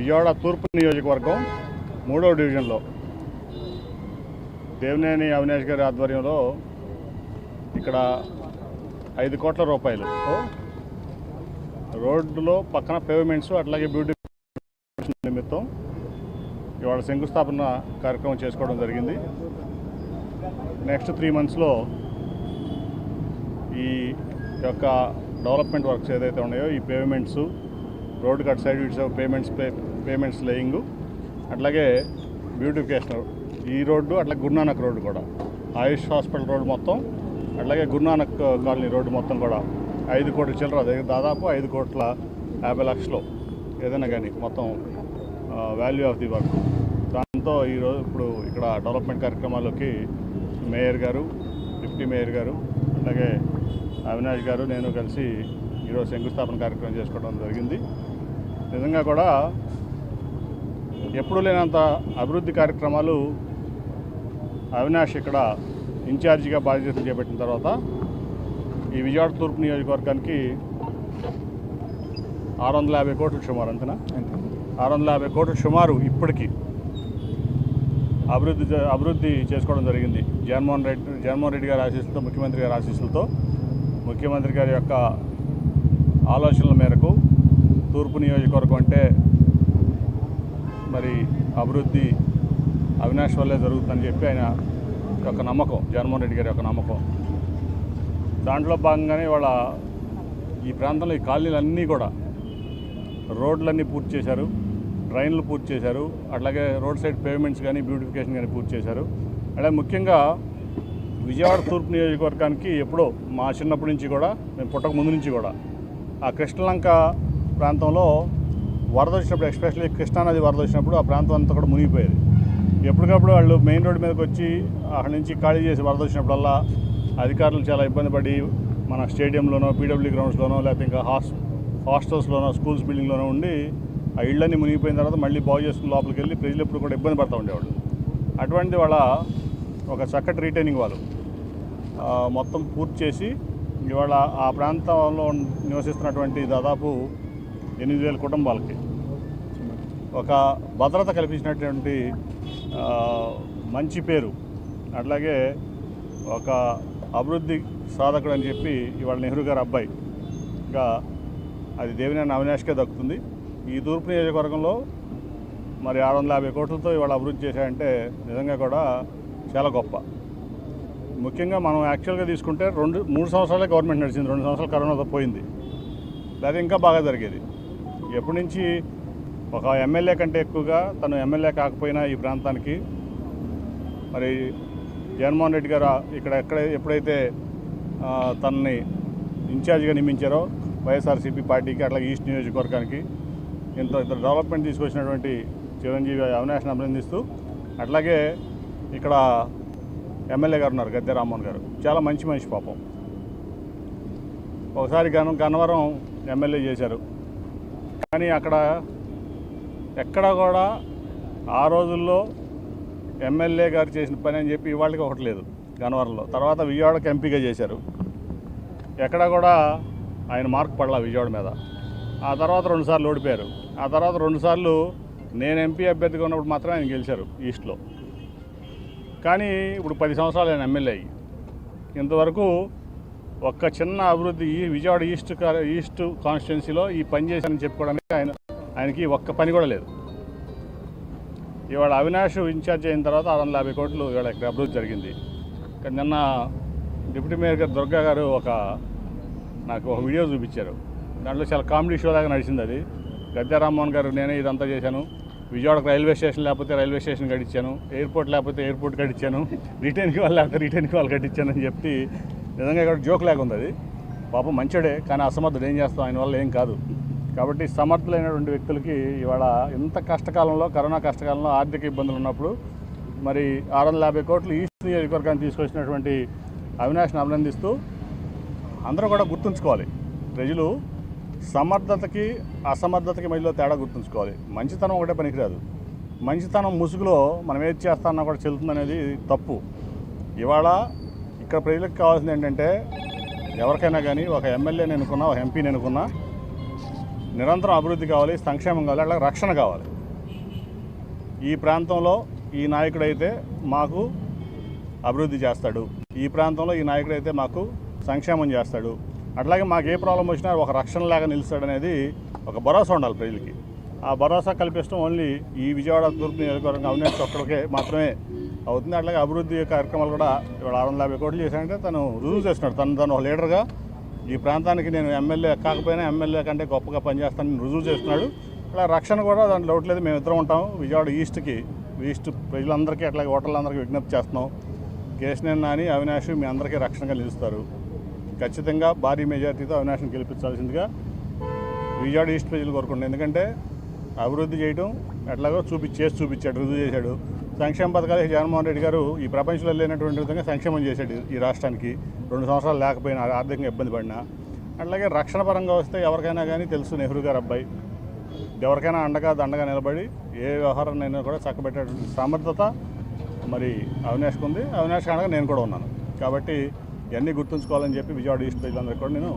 విజయవాడ తూర్పు నియోజకవర్గం మూడవ డివిజన్లో. దేవినేని అవినాష్ గారి ఆధ్వర్యంలో ఇక్కడ ఐదు కోట్ల రూపాయలు. రోడ్డులో పక్కన పేమెంట్స్ అట్లాగే బ్యూటీ నిమిత్తం ఇవాళ శంకుస్థాపన కార్యక్రమం చేసుకోవడం జరిగింది. నెక్స్ట్ త్రీ మంత్స్లో ఈ యొక్క డెవలప్మెంట్ వర్క్స్ ఏదైతే ఉన్నాయో ఈ pavements road cut side it's pavements pave pavements laying. అట్లాగే బ్యూటిఫికేషన్ ఈ రోడ్డు అట్లాగే గురునానక్ రోడ్డు కూడా. ఆయుష్ హాస్పిటల్ రోడ్డు మొత్తం అట్లాగే గురునానక్ కాలనీ రోడ్డు మొత్తం కూడా. ఐదు కోట్ల చిల్లర దగ్గర దాదాపు ఐదు కోట్ల యాభై లక్షలు. ఏదైనా కానీ మొత్తం వాల్యూ ఆఫ్ ది వర్క్ దాంతో ఈరోజు ఇప్పుడు ఇక్కడ డెవలప్మెంట్ కార్యక్రమాల్లోకి మేయర్ గారు డిప్యూటీ మేయర్ గారు అలాగే అవినాష్ గారు నేను కలిసి ఈరోజు శంకుస్థాపన కార్యక్రమం చేసుకోవడం జరిగింది. నిజంగా కూడా ఎప్పుడూ లేనంత అభివృద్ధి కార్యక్రమాలు అవినాష్ ఇక్కడ ఇన్ఛార్జిగా బాధ్యతలు చేపట్టిన తర్వాత ఈ విజయవాడ తూర్పు నియోజకవర్గానికి ఆరు వందల యాభై కోట్లు సుమారు అంతేనా? ఆరు వందల యాభై కోట్లు సుమారు ఇప్పటికి అభివృద్ధి అభివృద్ధి చేసుకోవడం జరిగింది. జగన్మోహన్ రెడ్డి జగన్మోహన్ రెడ్డి గారి ఆశీస్సులతో ముఖ్యమంత్రి గారి ఆశీస్సులతో ముఖ్యమంత్రి గారి యొక్క ఆలోచనల మేరకు తూర్పు నియోజకవర్గం అంటే మరి అభివృద్ధి అవినాష్ వల్లే జరుగుతుందని చెప్పి ఆయన యొక్క నమ్మకం జగన్మోహన్ రెడ్డి గారి యొక్క నమ్మకం. దాంట్లో భాగంగానే వాళ్ళ ఈ ప్రాంతంలో ఈ కాలనీలన్నీ కూడా రోడ్లన్నీ పూర్తి చేశారు డ్రైన్లు పూర్తి చేశారు అట్లాగే రోడ్ సైడ్ పేమెంట్స్ కానీ బ్యూటిఫికేషన్ కానీ పూర్తి చేశారు. అలాగే ముఖ్యంగా విజయవాడ తూర్పు నియోజకవర్గానికి ఎప్పుడో మా చిన్నప్పటి నుంచి కూడా మేము పుట్టక ముందు నుంచి కూడా ఆ కృష్ణలంక ప్రాంతంలో వరద వచ్చినప్పుడు ఎస్పెషల్లీ కృష్ణానది వరద వచ్చినప్పుడు ఆ ప్రాంతం అంతా కూడా మునిగిపోయేది. ఎప్పటికప్పుడు వాళ్ళు మెయిన్ రోడ్డు మీదకి వచ్చి అక్కడి నుంచి ఖాళీ చేసి వరద వచ్చినప్పుడల్లా అధికారులు చాలా ఇబ్బంది పడి మన స్టేడియంలోనో పీడబ్ల్యూ గ్రౌండ్స్లోనో లేకపోతే ఇంకా హాస్ హాస్టల్స్లోనో స్కూల్స్ బిల్డింగ్లోనో ఉండి ఆ ఇళ్ళన్నీ మునిగిపోయిన తర్వాత మళ్ళీ బాగు చేసుకుని లోపలికి వెళ్ళి ప్రజలు ఎప్పుడు కూడా ఇబ్బంది పడుతూ ఉండేవాళ్ళు. అటువంటిది వాళ్ళ ఒక చక్కటి రీటైనింగ్ వాళ్ళు. మొత్తం పూర్తి చేసి ఇవాళ ఆ ప్రాంతంలో నివసిస్తున్నటువంటి దాదాపు ఎనిమిది వేల కుటుంబాలకి. ఒక భద్రత కల్పించినటువంటి మంచి పేరు అట్లాగే ఒక అభివృద్ధి సాధకుడు అని చెప్పి ఇవాళ నెహ్రూ గారు అబ్బాయిగా అది దేవినేని అవినాష్కే దక్కుతుంది. ఈ తూర్పు నియోజకవర్గంలో మరి ఆరు వందల యాభై కోట్లతో ఇవాళ అభివృద్ధి చేశాయంటే నిజంగా కూడా చాలా గొప్ప. ముఖ్యంగా మనం యాక్చువల్గా తీసుకుంటే రెండు మూడు సంవత్సరాలే గవర్నమెంట్ నడిచింది రెండు సంవత్సరాలు కరోనాతో పోయింది. లేదా ఇంకా బాగా జరిగేది. ఎప్పటి నుంచి ఒక ఎమ్మెల్యే కంటే ఎక్కువగా తను ఎమ్మెల్యే కాకపోయినా ఈ ప్రాంతానికి? మరి జగన్మోహన్ రెడ్డి గారు ఇక్కడ ఎక్కడ ఎప్పుడైతే తనని ఇన్ఛార్జిగా నియమించారో వైఎస్ఆర్సీపీ పార్టీకి అట్లాగే ఈస్ట్ నియోజకవర్గానికి ఇంత ఇంత డెవలప్మెంట్ తీసుకొచ్చినటువంటి చిరంజీవి అవినాష్ని అభినందిస్తూ అట్లాగే ఇక్కడ ఎమ్మెల్యే గారు ఉన్నారు గద్దె రామ్మోహన్ గారు. చాలా మంచి మనిషి పాపం. ఒకసారి గన గన్నవరం ఎమ్మెల్యే చేశారు. కానీ అక్కడ ఎక్కడ కూడా ఆ రోజుల్లో ఎమ్మెల్యే గారు చేసిన పని అని చెప్పి ఇవాళకి ఒకటి లేదు గన్నవరంలో. తర్వాత విజయవాడకి ఎంపీగా చేశారు. ఎక్కడ కూడా ఆయన మార్క్ పడలా విజయవాడ మీద. ఆ తర్వాత రెండుసార్లు ఓడిపోయారు. ఆ తర్వాత రెండుసార్లు నేను ఎంపీ అభ్యర్థిగా ఉన్నప్పుడు మాత్రమే ఆయన గెలిచారు ఈస్ట్లో. కానీ ఇప్పుడు పది సంవత్సరాలు ఆయన ఎమ్మెల్యే అయ్యి. ఇంతవరకు ఒక్క చిన్న అభివృద్ధి ఈ విజయవాడ ఈస్ట్ ఈస్ట్ కాన్స్టిట్యున్సీలో ఈ పని చేశానని చెప్పుకోవడానికి ఆయన ఆయనకి ఒక్క పని కూడా లేదు. ఇవాళ అవినాష్ ఇన్ఛార్జ్ అయిన తర్వాత ఆరు వందల యాభై కోట్లు ఇవాళ ఇక్కడ అభివృద్ధి జరిగింది. కానీ నిన్న డిప్యూటీ మేయర్ గారు దుర్గా గారు ఒక నాకు ఒక వీడియో చూపించారు. దాంట్లో చాలా కామెడీ షో లాగా నడిచింది అది. గద్దె రామ్మోహన్ గారు నేనే ఇదంతా చేశాను. విజయవాడకు రైల్వే స్టేషన్ లేకపోతే రైల్వే స్టేషన్ కట్టించాను. ఎయిర్పోర్ట్ లేకపోతే ఎయిర్పోర్ట్ కట్టించాను. రిటర్న్కి వాళ్ళు లేకపోతే రిటర్న్కి వాళ్ళు కట్టించాను అని చెప్పి నిజంగా ఇక్కడ జోక్ లాగా ఉంది అది పాపం మంచోడే కానీ అసమర్థుడు ఏం చేస్తాం? ఆయన వల్ల ఏం కాదు. కాబట్టి సమర్థులైనటువంటి వ్యక్తులకి ఇవాళ ఇంత కష్టకాలంలో కరోనా కష్టకాలంలో ఆర్థిక ఇబ్బందులు ఉన్నప్పుడు మరి ఆరు వందల యాభై కోట్లు ఈస్ట్ నియోజకవర్గాన్ని తీసుకొచ్చినటువంటి అవినాష్ని అభినందిస్తూ అందరూ కూడా గుర్తుంచుకోవాలి. ప్రజలు సమర్థతకి అసమర్థతకి మధ్యలో తేడా గుర్తుంచుకోవాలి. మంచితనం ఒకటే పనికిరాదు. మంచితనం ముసుగులో మనం ఏది చేస్తామన్నా కూడా చెల్లుతుంది అనేది తప్పు. ఇవాళ ఇక్కడ ప్రజలకు కావాల్సింది ఏంటంటే ఎవరికైనా కానీ ఒక ఎమ్మెల్యేని ఎన్నుకున్నా ఒక ఎంపీని ఎన్నుకున్నా నిరంతరం అభివృద్ధి కావాలి సంక్షేమం కావాలి అట్లా రక్షణ కావాలి. ఈ ప్రాంతంలో ఈ నాయకుడైతే మాకు అభివృద్ధి చేస్తాడు. ఈ ప్రాంతంలో ఈ నాయకుడైతే మాకు సంక్షేమం చేస్తాడు. అట్లాగే మాకు ఏ ప్రాబ్లం వచ్చినా ఒక రక్షణలాగా నిలుస్తాడనేది ఒక భరోసా ఉండాలి ప్రజలకి. ఆ భరోసా కల్పించడం ఓన్లీ ఈ విజయవాడ తూర్పు నియోజకవర్గం అవినాష్ ఒక్కడికే మాత్రమే అవుతుంది. అట్లాగే అభివృద్ధి కార్యక్రమాలు కూడా ఇవాళ ఆరు వందల యాభై కోట్లు చేశాడంటే తను రుజువు చేస్తున్నాడు. తను తను ఒక లీడర్గా ఈ ప్రాంతానికి నేను ఎమ్మెల్యే కాకపోయినా ఎమ్మెల్యే కంటే గొప్పగా పనిచేస్తానని రుజువు చేస్తున్నాడు. అలా రక్షణ కూడా దాంట్లో డౌట్ లేదు. మేము ఇద్దరం ఉంటాం. విజయవాడ ఈస్ట్కి ఈస్ట్ ప్రజలందరికీ అట్లాగే ఓటర్లందరికీ విజ్ఞప్తి చేస్తున్నాం. కేశినేని నాని అవినాష్ మీ అందరికీ రక్షణగా నిలుస్తారు. ఖచ్చితంగా భారీ మెజార్టీతో అవినాష్ని గెలిపించాల్సిందిగా విజయవాడ ఈస్ట్ ప్రజలు కోరుకుంటున్నాను ఎందుకంటే అభివృద్ధి చేయడం ఎట్లాగో చూపి చేసి చూపించాడు రుజువు చేశాడు. సంక్షేమ పథకాలు జగన్మోహన్ రెడ్డి గారు ఈ ప్రపంచంలో లేనటువంటి విధంగా సంక్షేమం చేశాడు ఈ రాష్ట్రానికి. రెండు సంవత్సరాలు లేకపోయినా ఆర్థికంగా ఇబ్బంది పడినా. అట్లాగే రక్షణ పరంగా వస్తే ఎవరికైనా కానీ తెలుసు నెహ్రూ గారు అబ్బాయి. ఎవరికైనా అండగా దండగా నిలబడి ఏ వ్యవహారాన్నైనా కూడా చక్కబెట్టే సమర్థత మరి అవినాష్కి ఉంది. అవినాష్ అనగా నేను కూడా ఉన్నాను. కాబట్టి ఇవన్నీ గుర్తుంచుకోవాలని చెప్పి విజయవాడ ఈస్ట్ ప్రజలందరికీ కూడా నేను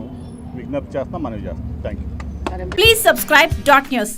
విజ్ఞప్తి చేస్తాను మనవి చేస్తాను thank you please subscribe dot news